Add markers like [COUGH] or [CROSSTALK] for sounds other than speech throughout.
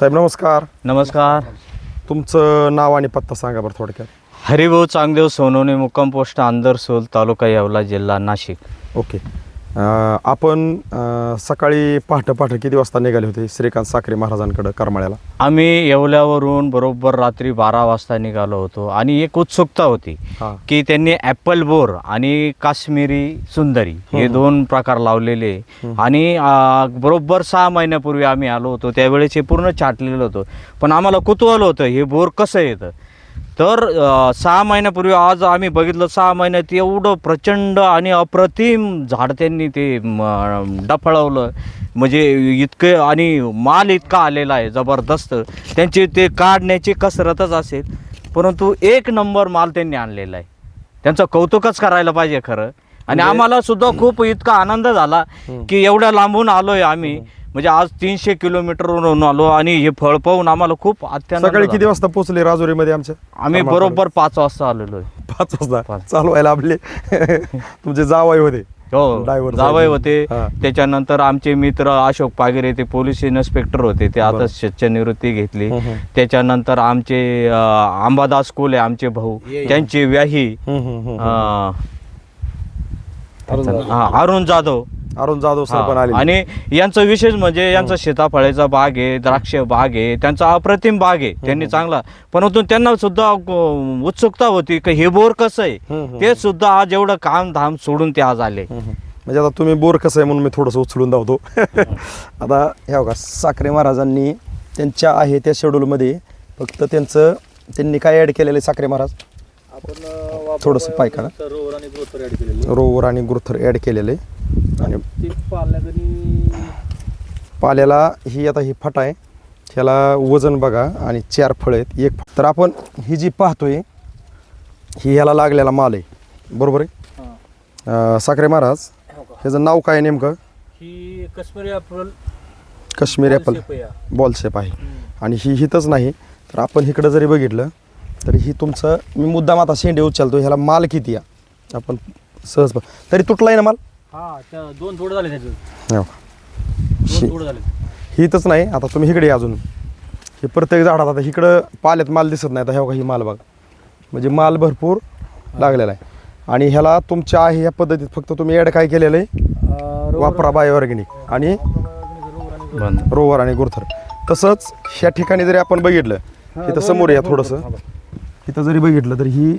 साहेब नमस्कार. नमस्कार. तुमचं नाव आणि पत्ता सांगा बरं थोडक्यात. हरिभाऊ चांगदेव सोनवणे मुक्काम पोस्ट आंदरसोल तालुका येवला जिल्हा नाशिक. ओके. आपण सकाळी पहाटे पहाटे किती वाजता निघाले होते श्रीकांत साखरे महाराजांकडे करमाळ्याला? आम्ही येवल्यावरून बरोबर रात्री बारा वाजता निघालो होतो आणि एक उत्सुकता होती की त्यांनी ॲपल बोर आणि काश्मीरी सुंदरी हे दोन प्रकार लावलेले. आणि बरोबर सहा महिन्यापूर्वी आम्ही आलो होतो. त्यावेळेस हे पूर्ण छाटलेलं होतं. पण आम्हाला कुतूहल होतं हे बोर कसं येतं? तर सहा महिन्यापूर्वी आज आम्ही बघितलं सहा महिन्यात एवढं प्रचंड आणि अप्रतिम झाड त्यांनी ते डफळवलं. म्हणजे इतकं आणि माल इतका आलेला आहे जबरदस्त. त्यांची ते काढण्याची कसरतच असेल परंतु एक नंबर माल त्यांनी आणलेला आहे. त्यांचं कौतुकच करायला पाहिजे खरं. आणि आम्हाला सुद्धा खूप इतका आनंद झाला की एवढ्या लांबून आलोय आम्ही. म्हणजे आज तीनशे किलोमीटरवरून आलो आणि हे फळ पाहून आम्हाला खूप अत्यंत सकाळी किती वाजता पोहोचले राजुरीमध्ये आमच्या आम्ही बरोबर पाच वाजता आलेलो आहे. पाच वाजता? पाच. चालवायला आपले. [LAUGHS] तुमचे जावाई होते. हो जावई. होते. त्याच्यानंतर आमचे मित्र अशोक पागिरे ते पोलीस इन्स्पेक्टर होते. ते आता. शिष्यनिवृत्ती घेतली. त्याच्यानंतर आमचे अं, अंबादास कोले आमचे भाऊ त्यांची व्याही अरुण जाधव. अरुण जाधव सर पण हा, आले आणि यांचा विशेष म्हणजे यांचा सीताफळाचा बाग आहे द्राक्ष बाग आहे त्यांचा अप्रतिम बाग आहे त्यांनी चांगला. परंतु त्यांना सुद्धा उत्सुकता होती की हे बोर कसं आहे. ते सुद्धा आज एवढं काम धाम सोडून ते आज आले. म्हणजे आता तुम्ही बोर कसं आहे म्हणून मी थोडंसं उचलून धावतो. [LAUGHS] आता ह्या बघा साखरे महाराजांनी त्यांच्या आहे त्या शेड्यूलमध्ये फक्त त्यांचं त्यांनी काय ॲड केलेलं आहे साखरे महाराज? थोडंसं पाय काढा. रोवर आणि गुरथर ॲड केलेलं. आहे आणि पाल्याला ही आता ही फट आहे. ह्याला वजन बघा आणि चार फळं आहेत. एक तर आपण ही जी पाहतोय ही ह्याला लागलेला माल आहे. बरोबर आहे? अं, साखरे महाराज ह्याचं नाव काय आहे नेमकं? ही Kashmiri apple Kashmir apple ball shape आहे. आणि ही हितच नाही. तर आपण इकडं जरी बघितलं तर ही तुमचं मी मुद्दाम आता शेंडे उचलतो ह्याला माल किती आहे? आपण सहज बघ तरी तुटलाय ना माल? हा त्या दोन थोडं झाले त्याचे. हो. दोन शे- थोडं झाले. हितच नाही आता तुम्ही इकडे या अजून. हे प्रत्येक झाडात आता इकडं पाल्यात माल दिसत नाही आता ह्या बघा ही माल बघा. म्हणजे माल भरपूर लागलेला आहे. आणि ह्याला तुमच्या आहे ह्या पद्धतीत फक्त तुम्ही ॲड काय केलेलं आहे? वापरा बाय ऑर्गॅनिक आणि बंद. रोवर आणि गुरथर. तसंच ह्या ठिकाणी जरी आपण बघितलं इथं समोर या थोडंसं. इथं जरी बघितलं तर ही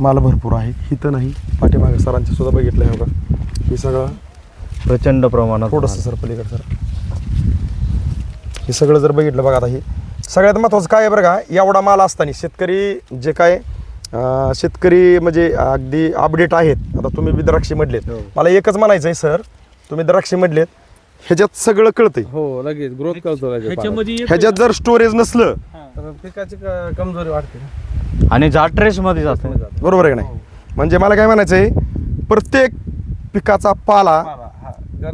माल भरपूर आहे. इथं नाही पाठीमागे सरांचे सुद्धा बघितलं आहे बघा. हे सगळं प्रचंड प्रमाणात थोडंसं सर पलीकडे सर हे सगळं जर बघितलं बघा आता हे. सगळ्यात महत्त्वाचं काय आहे बरं का एवढा माल असताना शेतकरी जे काय अं, शेतकरी म्हणजे अगदी अपडेट आहेत. आता तुम्ही बी द्राक्षी म्हटलेत मला एकच म्हणायचं आहे सर तुम्ही द्राक्षी म्हटलेत ह्याच्यात सगळं कळतंय. हो लगेच ग्रोथ करतो लगेच ह्याच्यामध्ये एक- ह्याच्यात जर स्टोरेज नसलं. तर पिकाची क- कमजोरी वाढते आणि झाड ट्रेस मध्ये जातो. बरोबर आहे का नाही? म्हणजे मला काय म्हणायचं आहे प्रत्येक पिकाचा पाला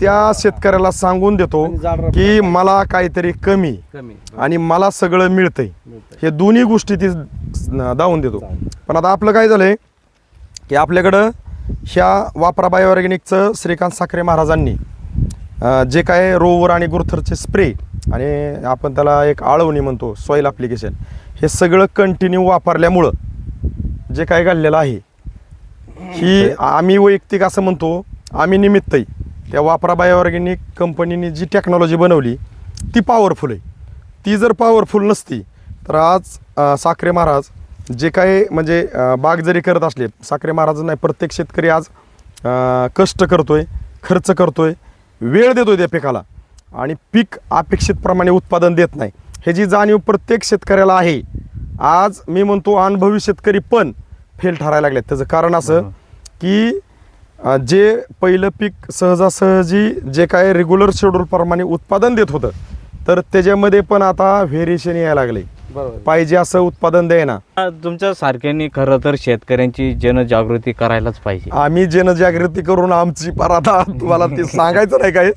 त्या शेतकऱ्याला सांगून देतो आणि की मला काहीतरी कमी कमी. आणि मला सगळं मिळतंय. मिळतंय. हे दोन्ही गोष्टी ती दावून देतो. पण आता आपलं काय झालंय की आपल्याकडं ह्या वापरा बायोऑर्गॅनिकचं श्रीकांत साखरे महाराजांनी अं, जे काय रोवर आणि गुरथरचे स्प्रे आणि आपण त्याला एक आळवणी म्हणतो सॉईल ॲप्लिकेशन हे सगळं कंटिन्यू वापरल्यामुळं जे काय घडलेलं आहे ही आम्ही वैयक्तिक असं म्हणतो आम्ही निमित्तही त्या वापरा बायोऑर्गॅनिक कंपनीने जी टेक्नॉलॉजी बनवली ती पॉवरफुल आहे. ती जर पॉवरफुल नसती तर आज साखरे महाराज जे काही म्हणजे बाग जरी करत असले साखरे महाराज नाही प्रत्येक शेतकरी आज कष्ट कष्ट करतोय खर्च करतोय वेळ देतोय त्या पिकाला. आणि पीक अपेक्षितप्रमाणे उत्पादन देत नाही. हे जी जाणीव प्रत्येक शेतकऱ्याला आहे आज मी म्हणतो अनुभवी शेतकरी पण फेल ठरायला लागलेत. त्याचं कारण असं की जे पहिलं पीक सहजासहजी जे काय रेग्युलर शेड्यूलप्रमाणे उत्पादन देत होतं तर त्याच्यामध्ये पण आता व्हेरिएशन यायला लागले. पाहिजे असं उत्पादन द्यायना तुमच्या सारख्यांनी खरं तर शेतकऱ्यांची जनजागृती करायलाच पाहिजे. आम्ही जनजागृती करून आमची पर आता तुम्हाला ते सांगायचं नाही काय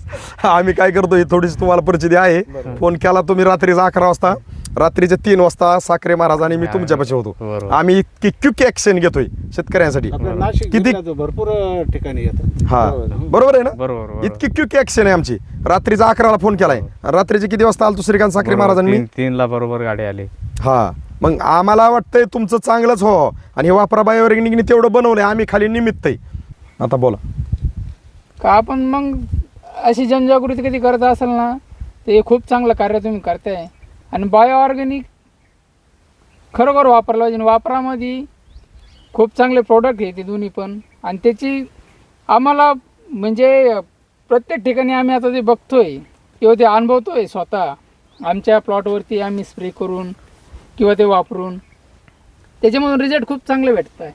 आम्ही काय करतो ही थोडीशी तुम्हाला परिस्थिती आहे. फोन केला तुम्ही रात्रीचा अकरा वाजता. रात्रीचे तीन वाजता साखरे महाराज आणि मी तुमच्यापाशी होतो. बरोबर. आम्ही इतकी क्विक ऍक्शन घेतोय शेतकऱ्यांसाठी. नाशिक किती- जिल्ह्यात भरपूर ठिकाणी येतात. हा. बरोबर. आहे ना? बरोबर बरोबर. इतकी क्विक ऍक्शन आहे आमची. रात्रीचा अकराला फोन केलाय. रात्रीचे किती वाजता आलतो श्रीकांत साखरे महाराजांनी? तीन तीनला बरोबर गाडी आली. हा. मग आम्हाला वाटतंय तुमचं चांगलंच हो. आणि हे वापरा बायोरेनिकने तेवढं बनवलंय. आम्ही खाली निमित्त आहे. आता बोला. का आपण मग अशी जनजागृती कधी करत असाल ना ते खूप चांगलं कार्य तुम्ही करताय. आणि बायो ऑर्गॅनिक खरोखर वापरलं पाहिजे. आणि वापरामध्ये खूप चांगले प्रोडक्ट आहे ते दोन्ही पण. आणि त्याची आम्हाला म्हणजे प्रत्येक ठिकाणी आम्ही आता ते बघतोय किंवा ते अनुभवतोय स्वतः आमच्या प्लॉटवरती आम्ही स्प्रे करून किंवा ते वापरून त्याच्यामधून रिझल्ट खूप चांगले भेटत आहे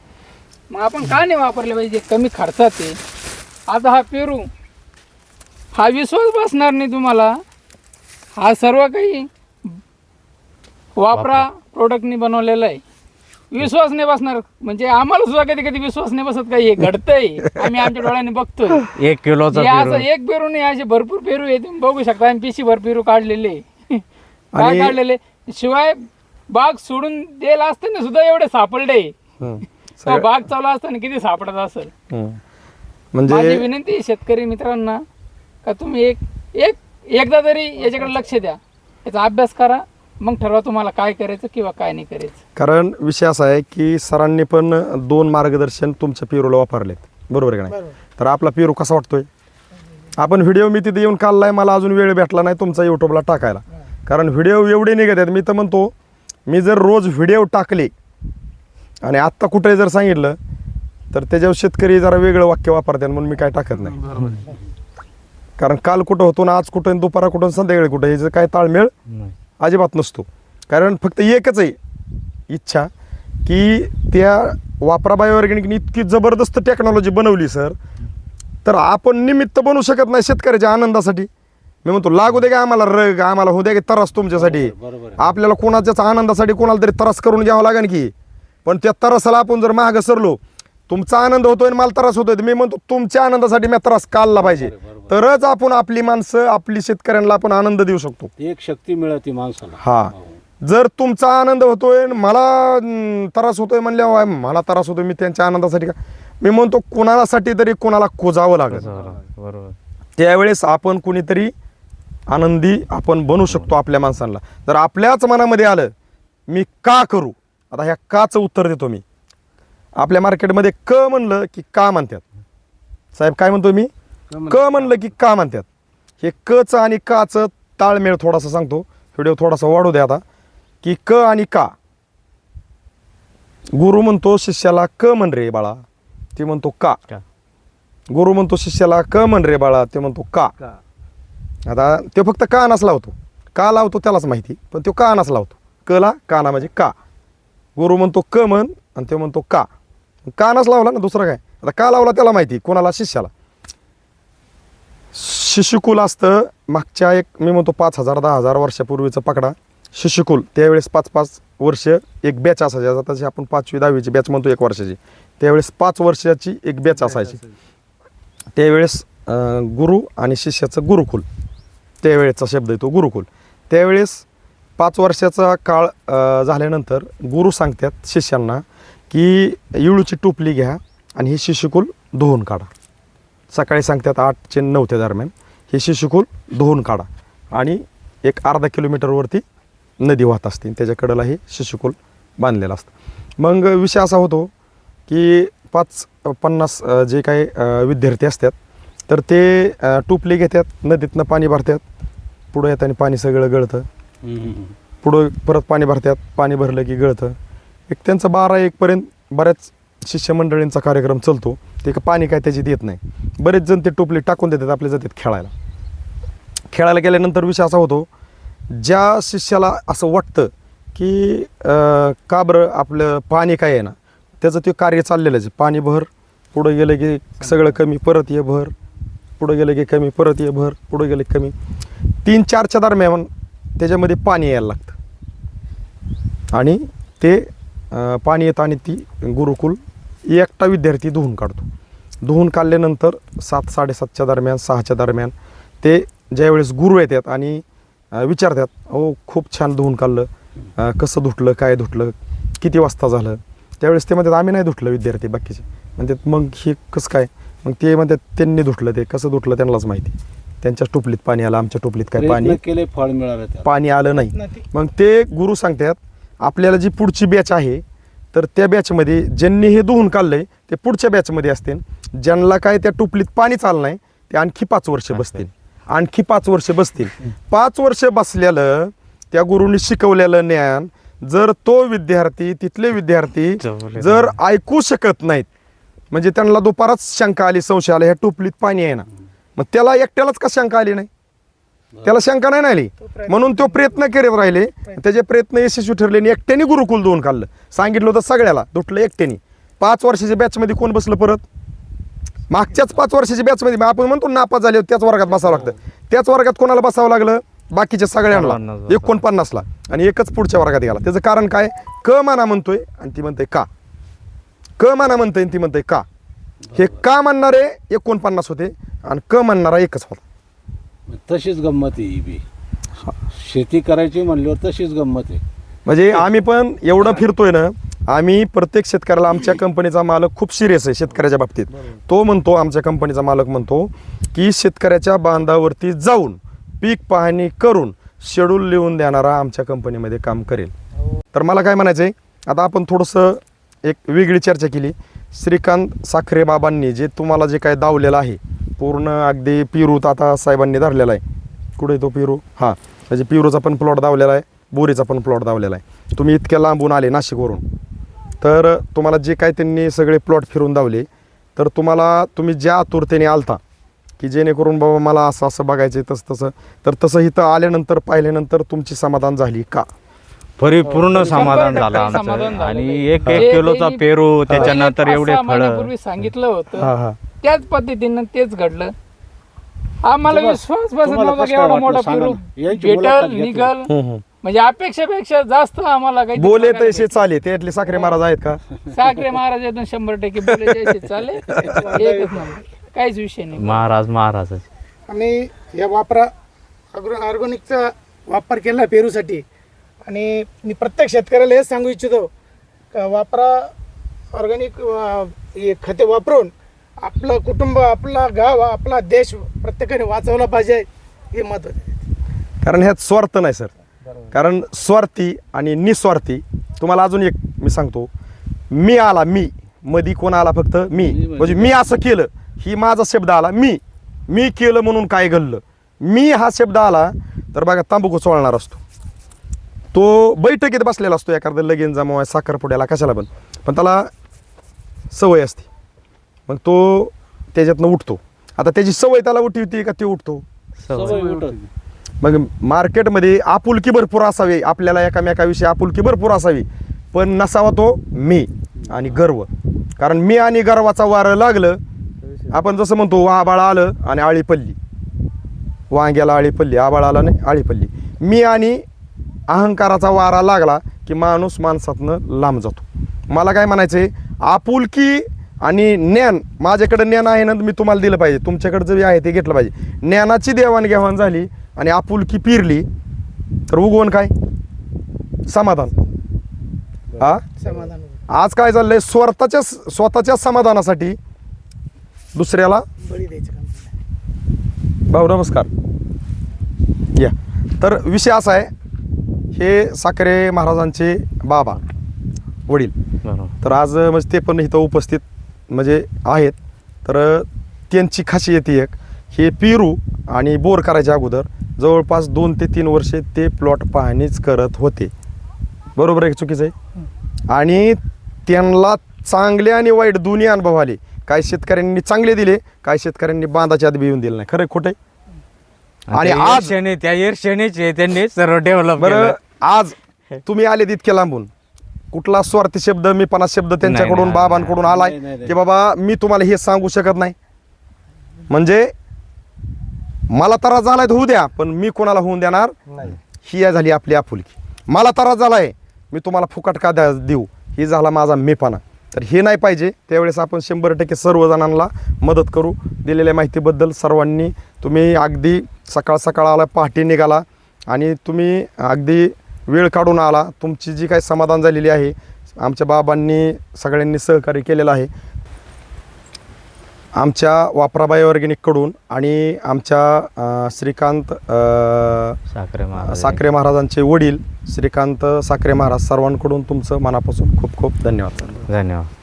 मग आपण का नाही वापरले पाहिजे? कमी खर्चात आहे. आता हा पेरू हा विश्वास बसणार नाही तुम्हाला. हा सर्व काही वापरा प्रोडक्टनी बनवलेला आहे. विश्वास नाही बसणार. म्हणजे आम्हाला सुद्धा कधी कधी विश्वास नाही बसत काही. हे घडतंय. आम्ही आमच्या डोळ्याने बघतोय. एक किलोचा असं पेरू. एक पेरू नाही असे भरपूर पेरू आहे. तुम्ही बघू शकता. आम्ही पिशी भर पेरू काढलेले. [LAUGHS] काय काढलेले? शिवाय बाग सोडून द्यायला असताना सुद्धा एवढे सापडले. [LAUGHS] बाग चालू असताना किती सापडत असेल. माझी म्हणजे विनंती शेतकरी मित्रांना का तुम्ही एक एक एकदा तरी याच्याकडे लक्ष द्या. याचा अभ्यास करा. मग ठरवा तुम्हाला काय करायचं किंवा काय नाही करायचं. कारण विषय असा आहे की सरांनी पण दोन मार्गदर्शन तुमच्या पेरूला वापरलेत. बरोबर आहे का नाही? तर आपला पेरू कसा वाटतोय? आपण व्हिडिओ मी तिथे येऊन काढलाय मला अजून वेळ भेटला नाही तुमचा युट्यूबला टाकायला. कारण व्हिडिओ एवढे निघत आहेत मी तर म्हणतो मी जर रोज व्हिडिओ टाकले आणि आत्ता कुठे जर सांगितलं तर त्याच्यावर शेतकरी जरा वेगळं वाक्य वापरतात म्हणून मी काय टाकत नाही. कारण काल कुठं होतो ना आज कुठं आणि दुपारा कुठं संध्याकाळी कुठं ह्याचं काय ताळमेळ नाही. अजिबात नसतो. कारण फक्त एकच आहे इच्छा की त्या वापरा बायोऑर्गॅनिकनी इतकी जबरदस्त टेक्नॉलॉजी बनवली सर तर आपण निमित्त बनवू शकत नाही शेतकऱ्याच्या आनंदासाठी. मी म्हणतो लागू दे का आम्हाला रग आम्हाला होऊ दे का त्रास तुमच्यासाठी. आपल्याला कोणाच्याच आनंदासाठी कोणाला तरी त्रास करून घ्यावा लागेल की. पण त्या त्रासाला आपण जर मागं सरलो तुमचा आनंद होतोय आणि मला त्रास होतोय. तर मी म्हणतो तुमच्या आनंदासाठी मी त्रास काढला पाहिजे. तरच आपण आपली माणसं आपली शेतकऱ्यांना आपण आनंद देऊ शकतो. एक शक्ती मिळते माणसाला. हा. जर तुमचा आनंद होतोय आणि मला त्रास होतोय म्हणल्यावर मला त्रास होतोय मी त्यांच्या आनंदासाठी का? मी म्हणतो कोणासाठी तरी कोणाला खोजावं लागेल बरोबर. त्यावेळेस आपण कुणीतरी आनंदी आपण बनू शकतो आपल्या माणसांना. जर आपल्याच मनामध्ये आलं मी का करू? आता ह्या काचं उत्तर देतो मी. आपल्या मार्केटमध्ये क म्हणलं की का म्हणतात? साहेब काय म्हणतो मी? क म्हणलं की का म्हणतात? हे कचं आणि काचं ताळमेळ थोडासा सांगतो. व्हिडिओ थोडासा वाढू द्या आता. की क आणि का. गुरु म्हणतो शिष्याला क म्हण रे बाळा. ते म्हणतो का. का. गुरु म्हणतो शिष्याला क म्हण रे बाळा. ते म्हणतो का. का? आता तो फक्त कानाच लावतो. का लावतो त्यालाच माहिती. पण तो कानाच लावतो. कला काना म्हणजे का. गुरु म्हणतो क म्हण आणि तो म्हणतो का. कानाच लावला ना दुसरं काय? आता का लावला त्याला माहिती कोणाला? शिष्याला. शिशुकुल असतं मागच्या एक मी म्हणतो पाच हजार दहा हजार वर्षापूर्वीचं पकडा. शिशुकुल त्यावेळेस पाच पाच वर्ष एक बॅच असायची. आता तशी आपण पाचवी दहावीची बॅच म्हणतो एक वर्षाची. त्यावेळेस पाच वर्षाची एक बॅच असायची. त्यावेळेस गुरु आणि शिष्याचं गुरुकुल. त्यावेळेचा शब्द आहे तो गुरुकुल. त्यावेळेस पाच वर्षाचा काळ झाल्यानंतर गुरु सांगतात शिष्यांना की इळूची टोपली घ्या आणि हे शिशुकुल धुवून काढा. सकाळी सांगतात आठचे नऊच्या दरम्यान हे शिशुकुल धुवून काढा आणि एक अर्धा किलोमीटरवरती नदी वाहत असते. त्याच्या कडेला हे शिशुकुल बांधलेलं असतं. मग विषय असा होतो की पाच पन्नास जे काही विद्यार्थी असतात तर ते टोपली घेतात नदीतनं पाणी भरतात पुढं येताना पाणी सगळं गळतं. पुढं परत पाणी भरतात पाणी भरलं की गळतं. एक त्यांचं बारा एकपर्यंत बऱ्याच शिष्यमंडळींचा कार्यक्रम चालतो. ते का पाणी काय त्याची देत नाही. बरेच जण ते टोपली टाकून देतात आपल्या जातात खेळायला. खेळायला गेल्यानंतर विषय असा होतो ज्या शिष्याला असं वाटतं की का बरं आपलं पाणी काय आहे ना त्याचं ते कार्य चाललेलंच आहे. पाणी भर पुढं गेलं की सगळं कमी परत ये भर पुढं गेलं की कमी परत ये भर पुढं गेलं की कमी. तीन चारच्या दरम्यान त्याच्यामध्ये पाणी यायला लागतं. आणि ते पाणी येतं आणि ती गुरुकुल एकटा विद्यार्थी धुवून काढतो. धुवून काढल्यानंतर सात साडेसातच्या दरम्यान सहाच्या दरम्यान ते ज्यावेळेस गुरु येतात आणि विचारतात अहो खूप छान धुवून काढलं. कसं धुतलं काय धुतलं किती वाजता झालं? त्यावेळेस ते म्हणतात आम्ही नाही धुतलं विद्यार्थी बाकीचे. म्हणतात मग हे कसं काय? मग ते म्हणतात त्यांनी धुतलं ते कसं धुतलं त्यांनाच माहिती. त्यांच्या टोपलीत पाणी आलं आमच्या टोपलीत काय पाणी प्रयत्न केले फळ मिळालं त्याला पाणी आलं नाही. मग ते गुरु सांगतात आपल्याला जी पुढची बॅच आहे तर त्या बॅचमध्ये ज्यांनी हे धुवून काढलंय ते पुढच्या बॅचमध्ये असतील. ज्यांना काय त्या टोपलीत पाणी चाललं नाही ते आणखी पाच वर्ष बसतील. आणखी पाच वर्ष बसतील. पाच वर्ष बसलेलं त्या गुरुनी शिकवलेलं ज्ञान जर तो विद्यार्थी तिथले विद्यार्थी जर ऐकू शकत नाहीत म्हणजे त्यांना दुपारच शंका आली संशय आला ह्या टोपलीत पाणी आहे ना? मग त्याला एकट्यालाच का शंका आली नाही? त्याला शंका नाही ना आली म्हणून तो प्रयत्न करत राहिले. त्याचे प्रयत्न यशस्वी ठरले आणि एकट्याने गुरुकुल दोन काढलं. सांगितलं होतं सगळ्याला दुटलं एकट्याने. पाच वर्षाच्या बॅचमध्ये कोण बसलं परत? मागच्याच पाच वर्षाच्या बॅचमध्ये आपण म्हणतो नापास झाले त्याच वर्गात बसावं लागतं. त्याच वर्गात कोणाला बसावं लागलं? बाकीच्या सगळ्यांना. एकोणपन्नासला. आणि एकच पुढच्या वर्गात गेला. त्याचं कारण काय? क माना म्हणतोय आणि ती म्हणते का. क माना म्हणतोय आणि ती म्हणते का. हे का म्हणणारे? एकोणपन्नास होते. आणि क म्हणणारा एकच होता. तशीच गंमत आहे ही बी. शेती करायची म्हणल्यावर तशीच गंमत आहे. म्हणजे आम्ही पण एवढं फिरतोय ना आम्ही प्रत्येक शेतकऱ्याला आमच्या कंपनीचा मालक खूप सिरियस आहे शेतकऱ्याच्या बाबतीत. तो म्हणतो आमच्या कंपनीचा मालक म्हणतो की शेतकऱ्याच्या बांधावरती जाऊन पीक पाहणी करून शेड्यूल लिहून देणारा आमच्या कंपनीमध्ये काम करेल. तर मला काय म्हणायचं आहे आता आपण थोडंसं एक वेगळी चर्चा केली. श्रीकांत साखरे बाबांनी जे तुम्हाला जे काय दावलेलं आहे पूर्ण अगदी पिरूत आता साहेबांनी धरलेला आहे. कुठे तो पिरू? हां. म्हणजे पिरूचा पण प्लॉट दावलेला आहे बोरीचा पण प्लॉट दावलेला आहे. तुम्ही इतक्या लांबून आले नाशिकवरून. तर तुम्हाला जे काय त्यांनी सगळे प्लॉट फिरून दावले तर तुम्हाला तुम्ही ज्या आतुरतेने आलता की जेणेकरून बाबा मला असं असं बघायचं तसं तसं तर तसं इथं आल्यानंतर पाहिल्यानंतर तुमची समाधान झाली का? परिपूर्ण समाधान शंभर झालं टक्के समाधान आमचं झालं. आणि एक जे एक किलोचा त्यांनी पेरू त्याच्यानंतर पाच एवढे सहा फळ. महिन्यापूर्वी सांगितलं हां होतं. हां त्याच पद्धतीनं तेच घडलं. आम्हाला विश्वास बसत तुम्हाला नव्हता की कसं एवढा वाटलं मोठा सांगा पेरू ना. यांची मुलाखत भेटल घेतली. निघल. म्हणजे अपेक्षापेक्षा जास्त आम्हाला काही बोले तसे चाले. त्यातले साखरे महाराज आहेत का? साखरे महाराज एकदम शंभर टक्के बोले चाले. [LAUGHS] एकच नंबर. काहीच विषय नाही. महाराज महाराज आम्ही या वापरा ऑर्गो ऑर्गॅनिकचा वापर केला पेरूसाठी. आणि मी प्रत्येक शेतकऱ्याला हेच सांगू इच्छितो का वापरा ऑर्गॅनिक हे खते वापरून आपलं कुटुंब आपला गाव आपला देश प्रत्येकाने वाचवला पाहिजे हे आहे. कारण ह्यात स्वार्थ नाही सर. कारण स्वार्थी आणि निस्वार्थी तुम्हाला अजून एक मी सांगतो. मी आला मी. मधी कोण आला फक्त? मी. म्हणजे मी असं केलं ही माझा शब्द आला मी. मी केलं म्हणून काय घडलं? मी हा शब्द आला तर बघा तांबूक चोळणार असतो. तो बैठकीत बसलेला असतो एखादा लगीन जमावा साखरपुड्याला कशाला पण. पण त्याला सवय असते. मग तो त्याच्यातनं उठतो. आता त्याची सवय त्याला उठी होती का ते उठतो. सवय उठत. मग मार्केटमध्ये आपुलकी भरपूर असावी. आपल्याला एकामेकाविषयी आपुलकी भरपूर असावी. पण नसावा तो मी आणि गर्व. कारण मी आणि गर्वाचा वारं लागलं आपण जसं म्हणतो आबाळ आलं आणि आळी पल्ली वांग्याला आळी पल्ली आबाळ आला नाही आळी पल्ली मी आणि अहंकाराचा वारा लागला की माणूस माणसातनं लांब जातो. मला काय म्हणायचं आहे आपुलकी आणि ज्ञान माझ्याकडे ज्ञान आहे ना मी तुम्हाला दिलं पाहिजे. तुमच्याकडे जे आहे ते घेतलं पाहिजे. ज्ञानाची देवाणघेवाण झाली आणि आपुलकी पिरली तर उगवण काय? समाधान. हा? समाधान. आज काय चाललंय? स्वतःच्या स्वतःच्या समाधानासाठी दुसऱ्याला. भाऊ नमस्कार. या. तर विषय असा आहे हे साखरे महाराजांचे बाबा वडील. तर आज म्हणजे ते पण इथं उपस्थित म्हणजे आहेत. तर त्यांची खासियत एक हे पेरू आणि बोर करायच्या अगोदर जवळपास दोन ते तीन वर्षे ते प्लॉट पाहणीच करत होते. बरोबर आहे चुकीचं आहे? आणि त्यांना चांगले आणि वाईट दोन्ही अनुभव आले. काही शेतकऱ्यांनी चांगले दिले काही शेतकऱ्यांनी बांधाच्या आत बिऊन दिले नाही. खरं खोटे आणि आज- त्या ईर्षेनेचे त्यांनी सर्व डेव्हलप बरं आज तुम्ही आले तितके लांबून. कुठला स्वार्थी शब्द मी पन्नास शब्द त्यांच्याकडून बाबांकडून आलाय. की बाबा मी तुम्हाला हे सांगू शकत नाही. म्हणजे मला त्रास झालाय तर होऊ द्या पण मी कोणाला होऊन देणार? ही झाली आपली आपुलकी. मला त्रास झालाय मी तुम्हाला फुकट का द्या देऊ? ही झाला माझा मेपणा. तर हे नाही पाहिजे त्यावेळेस आपण शंभर टक्के सर्वजणांना मदत करू. दिलेल्या माहितीबद्दल सर्वांनी तुम्ही अगदी सकाळ सकाळ आला पहाटे निघाला आणि तुम्ही अगदी वेळ काढून आला. तुमची जी काही समाधान झालेली आहे आमच्या बाबांनी सगळ्यांनी सहकार्य केलेलं आहे. आमच्या वापराबाई ऑर्गॅनिककडून आणि आमच्या श्रीकांत साखरे साखरे महाराजांचे वडील श्रीकांत साखरे महाराज सर्वांकडून तुमचं मनापासून खूप खूप धन्यवाद. धन्यवाद.